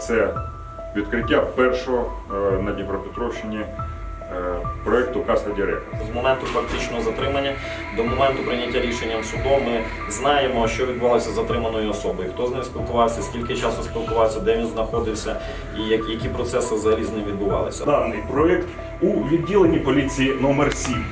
Це відкриття першого е, на Дніпропетровщині е, проєкту Custody Records. З моменту фактичного затримання до моменту прийняття рішенням судом ми знаємо, що відбувалося з затриманою особою, хто з ним спілкувався, скільки часу спілкувався, де він знаходився і які процеси взагалі з ним відбувалися. Даний проєкт у відділенні поліції номер 7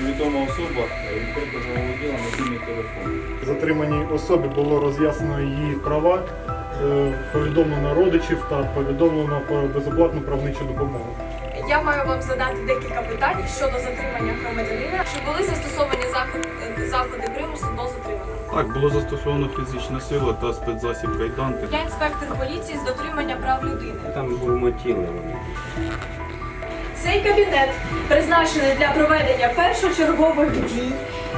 Невідома особа відкрито заволоділа мобільний телефон. Затриманій особі було роз'яснено її права, е, повідомлено родичів та повідомлено про безоплатну правничу допомогу. Я маю вам задати декілька питань щодо затримання громадянина. Чи були застосовані заходи, заходи примусу до затримання? Так, було застосовано фізична сила та спецзасіб кайданки. Я інспектор поліції з дотримання прав людини. Там бурмотіли вони. Цей кабінет призначений для проведення першочергових дій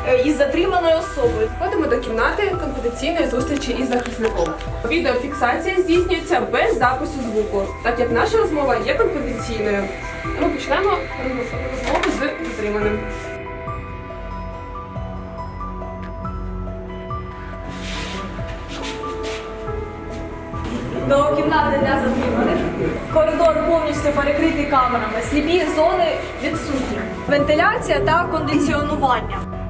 е, із затриманою особою. Входимо до кімнати конфіденційної зустрічі із захисником. Відеофіксація здійснюється без запису звуку, так як наша розмова є конфіденційною. Ми почнемо розмову з затриманим. До кімнати для затриманих. Коридор повністю перекритий камерами. Сліпі зони відсутні. Вентиляція та кондиціонування.